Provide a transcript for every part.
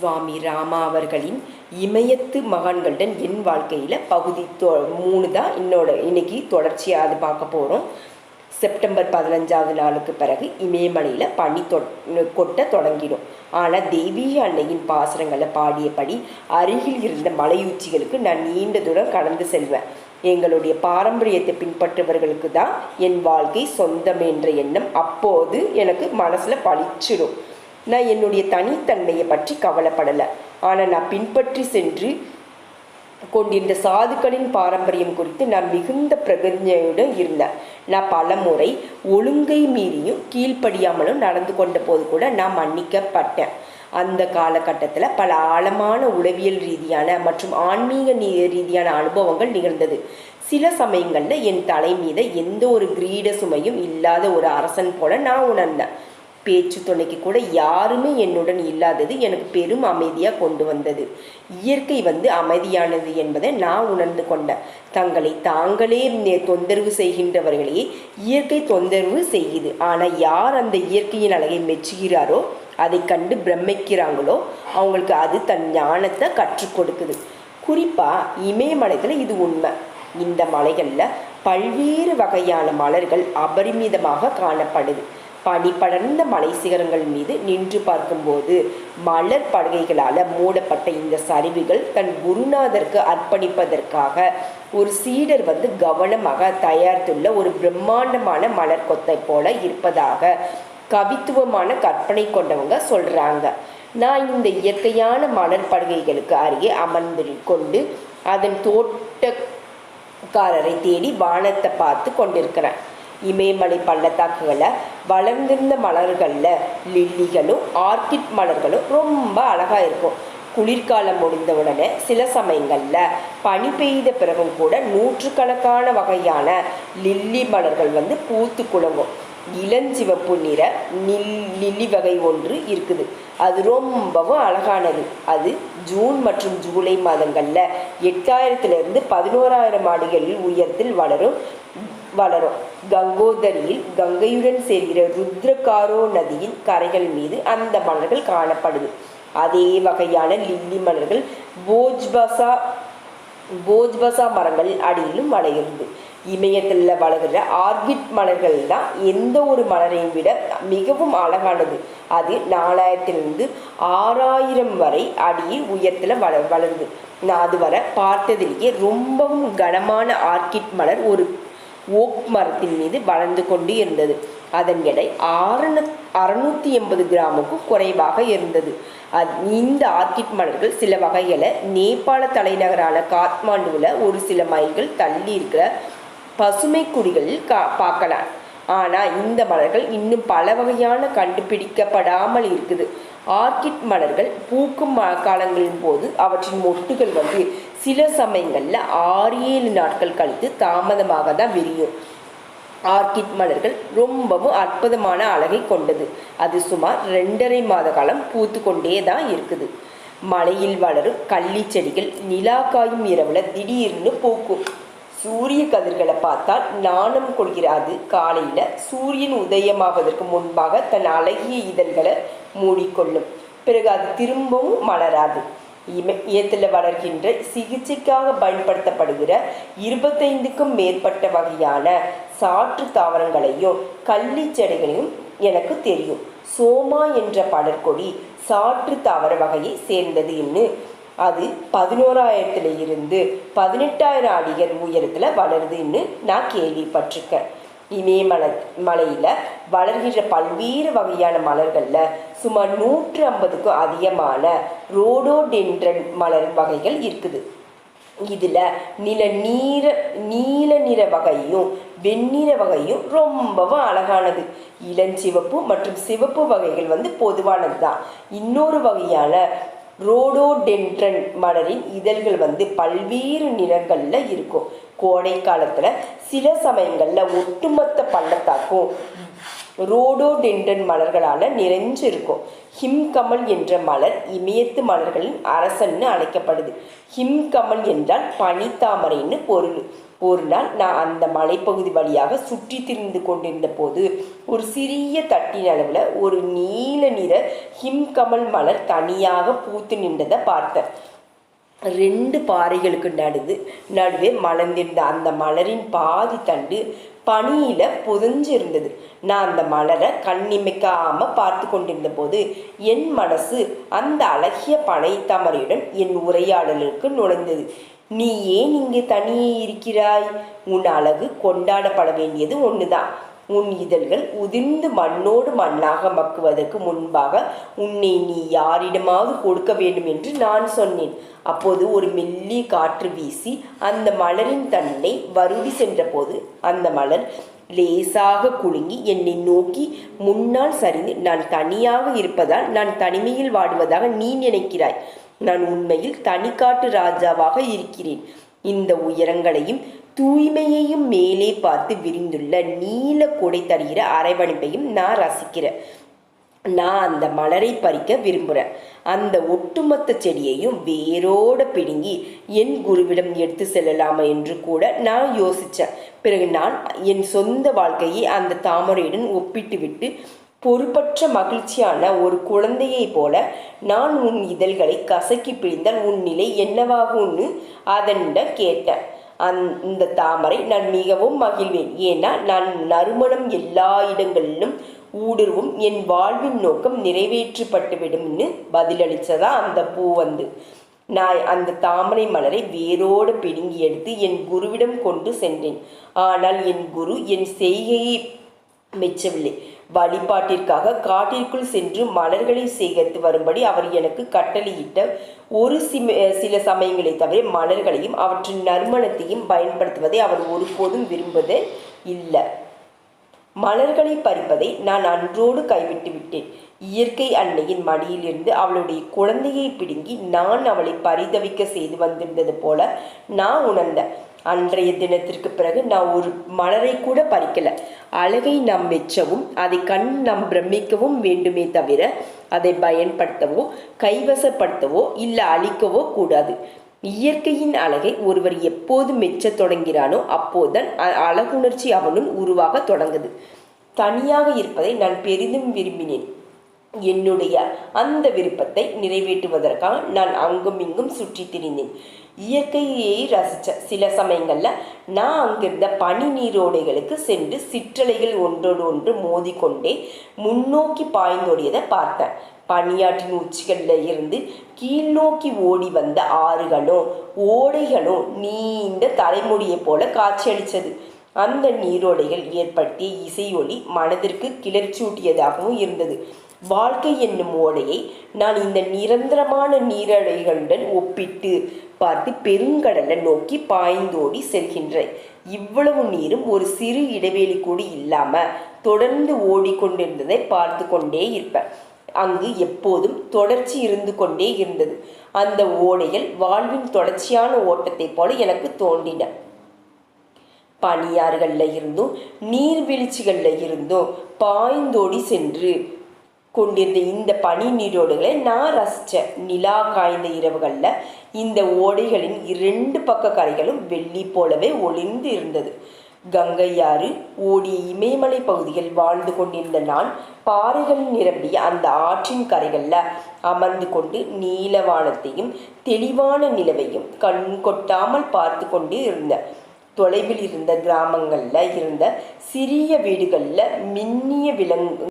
சுவாமி ராமா அவர்களின் இமயத்து மகான்களுடன் என் வாழ்க்கையில் பகுதி தொ மூணு தான் என்னோட இன்னைக்கு தொடர்ச்சியாக அது பார்க்க போகிறோம் செப்டம்பர் பதினஞ்சாவது நாளுக்கு பிறகு இமயமலையில் பனி தொ கொட்ட தொடங்கிடும். ஆனால் தெய்வீக அன்னையின் பாசுரங்களை பாடியபடி அருகில் இருந்த மலையுச்சிகளுக்கு நான் நீண்ட தூரம் கடந்து செல்வேன். எங்களுடைய பாரம்பரியத்தை பின்பற்றுபவர்களுக்கு தான் என் வாழ்க்கை சொந்தம் என்ற எண்ணம் அப்போது எனக்கு மனசில் பளிச்சிடும். நான் என்னுடைய தனித்தன்மையை பற்றி கவலைப்படலை. ஆனால் நான் பின்பற்றி சென்று கொண்டிருந்த சாதுக்களின் பாரம்பரியம் குறித்து நான் மிகுந்த பிரகஞ்சையுடன் இருந்தேன். நான் பல முறை ஒழுங்கை மீறியும் கீழ்ப்படியாமலும் நடந்து கொண்ட போது கூட நான் மன்னிக்கப்பட்டேன். அந்த காலகட்டத்தில் பல ஆழமான உளவியல் ரீதியான மற்றும் ஆன்மீக ரீதியான அனுபவங்கள் நிகழ்ந்தது. சில சமயங்களில் என் தலை மீது எந்த ஒரு கிரீட சுமையும் இல்லாத ஒரு அரசன் போல நான் உணர்ந்தேன். பேச்சு துணைக்கு கூட யாருமே என்னுடன் இல்லாதது எனக்கு பெரும் அமைதியாக கொண்டு வந்தது. இயற்கை வந்து அமைதியானது என்பதை நான் உணர்ந்து கொண்டேன். தங்களை தாங்களே தொந்தரவு செய்கின்றவர்களையே இயற்கை தொந்தரவு செய்யுது. ஆனால் யார் அந்த இயற்கையின் அழகை மெச்சுகிறாரோ அதை கண்டு பிரமிக்கிறாங்களோ அவங்களுக்கு அது தன் ஞானத்தை கற்றுக் கொடுக்குது. குறிப்பாக இமயமலையில் இது உண்மை. இந்த மலைகளில் பல்வேறு வகையான மலர்கள் அபரிமிதமாக காணப்படுது. பனி படர்ந்த மலை சிகரங்கள் மீது நின்று பார்க்கும்போது மலர் படுகைகளால் மூடப்பட்ட இந்த சரிவுகள் தன் குருநாதருக்கு அர்ப்பணிப்பதற்காக ஒரு சீடர் வந்து கவனமாக தயாரித்துள்ள ஒரு பிரம்மாண்டமான மலர் கொத்தை போல இருப்பதாக கவித்துவமான கற்பனை கொண்டவங்க சொல்றாங்க. நான் இந்த இயற்கையான மலர் படுகைகளுக்கு அருகே அமர்ந்து கொண்டு அதன் தோட்டக்காரரை தேடி வானத்தை பார்த்து கொண்டிருக்கிறேன். இமயமலை பள்ளத்தாக்குகளை வளர்ந்திருந்த மலர்களில் லில்லிகளும் ஆர்கிட் மலர்களும் ரொம்ப அழகாக இருக்கும். குளிர்காலம் முடிந்த உடனே சில சமயங்களில் பனி பெய்த பிறகும் கூட நூற்றுக்கணக்கான வகையான லில்லி மலர்கள் வந்து பூத்து குழங்கும் இளஞ்சிவப்பு நிற நில் லில்லி வகை ஒன்று இருக்குது. அது ரொம்பவும் அழகானது. அது ஜூன் மற்றும் ஜூலை மாதங்களில் எட்டாயிரத்துலேருந்து பதினோராயிரம் அடிகளில் உயரத்தில் வளரும் வளரும். கங்கோதரியில் கங்கையுடன் சேர்கிற ருத்ரகாரோ நதியின் கரைகள் மீது அந்த மலர்கள் காணப்படுது. அதே வகையான லில்லி மலர்கள் போஜ்பசா போஜ்பசா மரங்களின் அடியிலும் வளைகிறது. இமயத்தில் வளர்கிற ஆர்கிட் மலர்கள் தான் எந்த ஒரு மலரையும் விட மிகவும் அழகானது. அது நாலாயிரத்திலிருந்து ஆறாயிரம் வரை அடியில் உயரத்தில் வள வளருது நான் அதுவரை பார்த்ததிலேயே ரொம்பவும் கனமான ஆர்கிட் மலர் ஒரு ஓக் மரத்தின் மீது வளர்ந்து கொண்டு இருந்தது. அதன் எடை ஆறுநூ அறுநூத்தி எண்பது கிராமுக்கும் குறைவாக இருந்தது. அது இந்த ஆர்கிட் மலர்கள் சில வகைகளை நேபாள தலைநகரான காத்மாண்டுவில் ஒரு சில மைல்கள் தள்ளி இருக்கிற பசுமை குடிகளில் கா பார்க்கலாம். ஆனால் இந்த மலர்கள் இன்னும் பல வகையான கண்டுபிடிக்கப்படாமல் இருக்குது. ஆர்கிட் மலர்கள் பூக்கும் ம- காலங்களின் போது அவற்றின் மொட்டுகள் வந்து சில சமயங்களில் ஆறு ஏழு நாட்கள் கழித்து தாமதமாக தான் விரியும். ஆர்கிட் மலர்கள் ரொம்பவும் அற்புதமான அழகை கொண்டது. அது சுமார் ரெண்டரை மாத காலம் பூத்து கொண்டே தான் இருக்குது. மலையில் வளரும் கள்ளி செடிகள் நிலா காயும் இரவுல திடீர்னு பூக்கும். சூரிய கதிர்களை பார்த்தால் நாணம் கொள்கிறாது. காலையில சூரியன் உதயமாவதற்கு முன்பாக தன் அழகிய இதழ்களை மூடிக்கொள்ளும். பிறகு அது திரும்பவும் மலராது. இமயத்தில் வளர்கின்ற சிகிச்சைக்காக பயன்படுத்தப்படுகிற இருபத்தைந்துக்கும் மேற்பட்ட வகையான சாற்று தாவரங்களையும் கள்ளி செடிகளையும் எனக்கு தெரியும். சோமா என்ற படர்கொடி சாற்று தாவர வகையை சேர்ந்ததுன்னு அது பதினோராயிரத்துல இருந்து பதினெட்டாயிரம் அடிகள் உயரத்தில் வளருதுன்னு நான் கேள்விப்பட்டிருக்கேன். இமயமலை மலையில் வளர்கின்ற பல்வேறு வகையான மலர்களில் சுமார் நூற்று ஐம்பதுக்கும் அதிகமான ரோடோடென்ட்ரன் மலர் வகைகள் இருக்குது. இதில் நில நீர நீல நிற வகையும் வெண்ணிற வகையும் ரொம்பவும் அழகானது. இளஞ்சிவப்பு மற்றும் சிவப்பு வகைகள் வந்து பொதுவானது தான் இன்னொரு வகையான ரோடோடென்ட்ரன் மலரின் இதழ்கள் வந்து பல்வேறு நிறங்களில் இருக்கும். கோடை காலத்தில் சில சமயங்களில் ஒட்டுமொத்த பள்ளத்தாக்கும் ரோடோடென்ட்ரன் மலர்களால் நிறைஞ்சு இருக்கும் ஹிம்கமல் என்ற மலர் இமயத்து மலர்களின் அரசன்னு அழைக்கப்படுது. ஹிம்கமல் என்றால் பனித்தாமரைன்னு பொருள். ஒரு நாள் நான் அந்த மலைப்பகுதி வழியாக சுற்றி திரிந்து கொண்டிருந்த போது ஒரு சிறிய தட்டின் அளவில் ஒரு நீல நிற ஹிம்கமல் மலர் தனியாக பூத்து நின்றதை பார்த்தேன். ரெண்டு பாறைகளுக்கு நடுது நடுவே மலர்ந்திருந்த அந்த மலரின் பாதி தண்டு பனியில் புதஞ்சிருந்தது. நான் அந்த மலரை கண்ணிமைக்காமல் பார்த்து கொண்டிருந்த போது என் மனசு அந்த அழகிய பனை தமரையுடன் என் உரையாடலுக்கு நுழைந்தது. நீ ஏன் இங்கே தனியே இருக்கிறாய்? உன் அழகு கொண்டாடப்பட வேண்டியது ஒன்றுதான் உன் இதழ்கள் உதிர்ந்து மண்ணோடு மண்ணாக மக்குவதற்கு முன்பாக உன்னை நீ யாரிடமாவது கொடுக்க வேண்டும் என்று நான் சொன்னேன். அப்போது ஒரு மெல்லி காற்று வீசி அந்த மலரின் தன்னை வருடி சென்றபோது அந்த மலர் லேசாக குலுங்கி என்னை நோக்கி முன்னால் சரிந்து நான் தனியாக இருப்பதால் நான் தனிமையில் வாடுவதாக நீ நினைக்கிறாய். நான் உண்மையில் தனிக்காட்டு ராஜாவாக இருக்கிறேன். இந்த உயரங்களையும் தூய்மையையும் மேலே பார்த்து விரிந்துள்ள நீல கொடை தருகிற அரவணைப்பையும் நான் ரசிக்கிறேன். நான் அந்த மலரை பறிக்க விரும்புகிறேன் அந்த ஒட்டுமொத்த செடியையும் வேரோடு பிடுங்கி என் குருவிடம் எடுத்து செல்லலாமா என்று கூட நான் யோசித்தேன் பிறகு நான் என் சொந்த வாழ்க்கையை அந்த தாமரையுடன் ஒப்பிட்டு விட்டு பொறுப்பற்ற மகிழ்ச்சியான ஒரு குழந்தையைப் போல நான் உன் இதழ்களை கசக்கி பிழிந்தால் உன் நிலை என்னவாகும்னு அதனிடம் கேட்டேன். அந்த தாமரை நான் மிகவும் மகிழ்வேன். ஏன்னா நான் நறுமணம் எல்லா இடங்களிலும் ஊடுருவும். என் வாழ்வின் நோக்கம் நிறைவேற்றப்பட்டுவிடும்னு பதிலளித்ததா அந்த பூ வந்து நான் அந்த தாமரை மலரை வேரோடு பிடுங்கி எடுத்து என் குருவிடம் கொண்டு சென்றேன். ஆனால் என் குரு என் செய்கையை மெச்சவில்லை. வழிபாட்டிற்காக காட்டிற்குள் சென்று மலர்களை சேகரித்து வரும்படி அவர் எனக்கு கட்டளையிட்ட ஒரு சிம சில சமயங்களை தவிர மலர்களையும் அவற்றின் நறுமணத்தையும் பயன்படுத்துவதை அவர் ஒருபோதும் விரும்புவதே இல்லை மலர்களை பறிப்பதை நான் அன்றோடு கைவிட்டு விட்டேன். இயற்கை அன்னையின் மடியிலிருந்து அவளுடைய குழந்தையை பிடுங்கி நான் அவளை பரிதவிக்க செய்து வந்திருந்தது போல நான் உணர்ந்தேன். அன்றைய தினத்திற்கு பிறகு நான் ஒரு மலரை கூட பறிக்கல. அழகை நாம் மெச்சவும் அதை கண் நாம் பிரமிக்கவும் வேண்டுமே தவிர அதை பயன்படுத்தவோ கைவசப்படுத்தவோ இல்லை அழிக்கவோ கூடாது. இயற்கையின் அழகை ஒருவர் எப்போது மெச்சத் தொடங்கிறானோ அப்போதுதான் அழகுணர்ச்சி அவனுள் உருவாக தொடங்குது. தனியாக இருப்பதை நான் பெரிதும் விரும்பினேன். என்னுடைய அந்த விருப்பத்தை நிறைவேற்றுவதற்காக நான் அங்கும் இங்கும் சுற்றி திரிந்தேன். இயற்கையை ரசித்த சில சமயங்களில் நான் அங்கிருந்த பனி நீரோடைகளுக்கு சென்று சிற்றலைகள் ஒன்றோடு ஒன்று மோதிக்கொண்டே முன்னோக்கி பாய்ந்தோடியதை பார்த்தேன். பனியாற்றின் உச்சிகளில் இருந்து கீழ்நோக்கி ஓடி வந்த ஆறுகளும் ஓடைகளும் நீண்ட தலைமுடியை போல காட்சியளித்தது. அந்த நீரோடைகள் ஏற்படுத்திய இசையொலி மனதிற்கு கிளர்ச்சியூட்டியதாகவும் இருந்தது. வாழ்க்கை என்னும் ஓடையை நான் இந்த நிரந்தரமான நீரடைகளுடன் ஒப்பிட்டு பார்த்து பெருங்கடலை நோக்கி பாய்ந்தோடி செல்கின்றேன். இவ்வளவு நீரும் ஒரு சிறு இடைவெளி கூட இல்லாமல் தொடர்ந்து ஓடிக்கொண்டிருந்ததை பார்த்து கொண்டே இருப்பேன். அங்கு எப்போதும் தொடர்ச்சி இருந்து கொண்டே இருந்தது. அந்த ஓடைகள் வாழ்வின் தொடர்ச்சியான ஓட்டத்தைப் போல எனக்கு தோன்றின. பனியாறுகளில் இருந்தும் நீர்வீழ்ச்சிகளில் இருந்தும் பாய்ந்தோடி சென்று கொண்டிருந்த இந்த பனி நீரோடுகளை நான் ரசித்தேன் நிலா காய்ந்த இரவுகளில் இந்த ஓடைகளின் இரண்டு பக்க கரைகளும் வெள்ளி போலவே ஒளிந்து இருந்தது. கங்கையாறு ஓடிய இமயமலை பகுதியில் வாழ்ந்து கொண்டிருந்த நான் பாறைகள் நிரம்பிய அந்த ஆற்றின் கரைகளில் அமர்ந்து கொண்டு நீலவானத்தையும் தெளிவான நிலவையும் கண் கொட்டாமல் பார்த்து கொண்டு இருந்தேன் தொலைவில் இருந்த கிராமங்களில் இருந்த சிறிய வீடுகளில் மின்னிய விலங்கு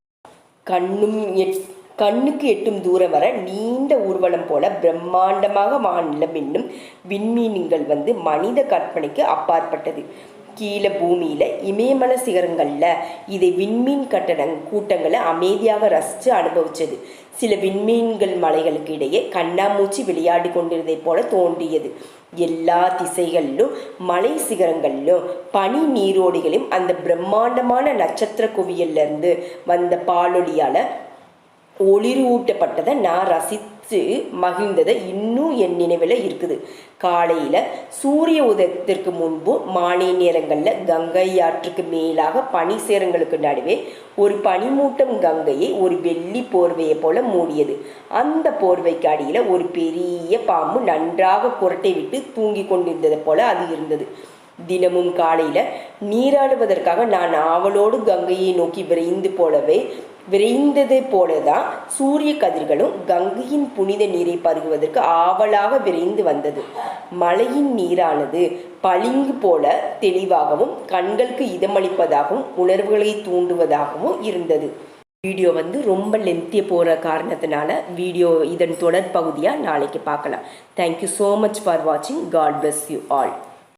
கண்ணும் எட் கண்ணுக்கு எட்டும் தூரம் வர நீண்ட ஊர்வலம் போல பிரம்மாண்டமாக மாநிலம் என்னும் விண்மீன்கள் வந்து மனித கற்பனைக்கு அப்பாற்பட்டது. கீழே பூமியில் இமயமலை சிகரங்களில் இதை விண்மீன் கட்டடங் கூட்டங்களை அமைதியாக ரசித்து அனுபவித்தது சில விண்மீன்கள் மலைகளுக்கு இடையே கண்ணாமூச்சி விளையாடி கொண்டிருந்ததை போல தோன்றியது. எல்லா திசைகளிலும் மலை சிகரங்களிலும் பனி நீரோடிகளும் அந்த பிரம்மாண்டமான நட்சத்திர குவியல்லேருந்து வந்த பாலொலியால் ஒளிரூட்டப்பட்டதை நான் ரசித்து மகிழ்ந்ததை இன்னும் என் நினைவில் இருக்குது. காலையில் சூரிய உதயத்திற்கு முன்பு மாலை நேரங்களில் கங்கை ஆற்றுக்கு மேலாக பனி சேரங்களுக்கு நடுவே ஒரு பனிமூட்டம் கங்கையை ஒரு வெள்ளி போர்வையை போல மூடியது. அந்த போர்வைக்கு அடியில் ஒரு பெரிய பாம்பு நன்றாக குரட்டை விட்டு தூங்கி கொண்டிருந்தது போல அது இருந்தது. தினமும் காலையில் நீராடுவதற்காக நான் ஆவலோடு கங்கையை நோக்கி விரைந்து போலவே விரைந்தது போலதான் சூரிய கதிர்களும் கங்கையின் புனித நீரை பருகுவதற்கு ஆவலாக விரைந்து வந்தது. மலையின் நீரானது பளிங்கு போல தெளிவாகவும் கண்களுக்கு இதமளிப்பதாகவும் உணர்வுகளை தூண்டுவதாகவும் இருந்தது. வீடியோ வந்து ரொம்ப லென்த்திய போகிற காரணத்தினால வீடியோ இதன் தொடர் பகுதியாக நாளைக்கு பார்க்கலாம். Thank you so much for வாட்சிங் காட் பிளஸ் யூ ஆல்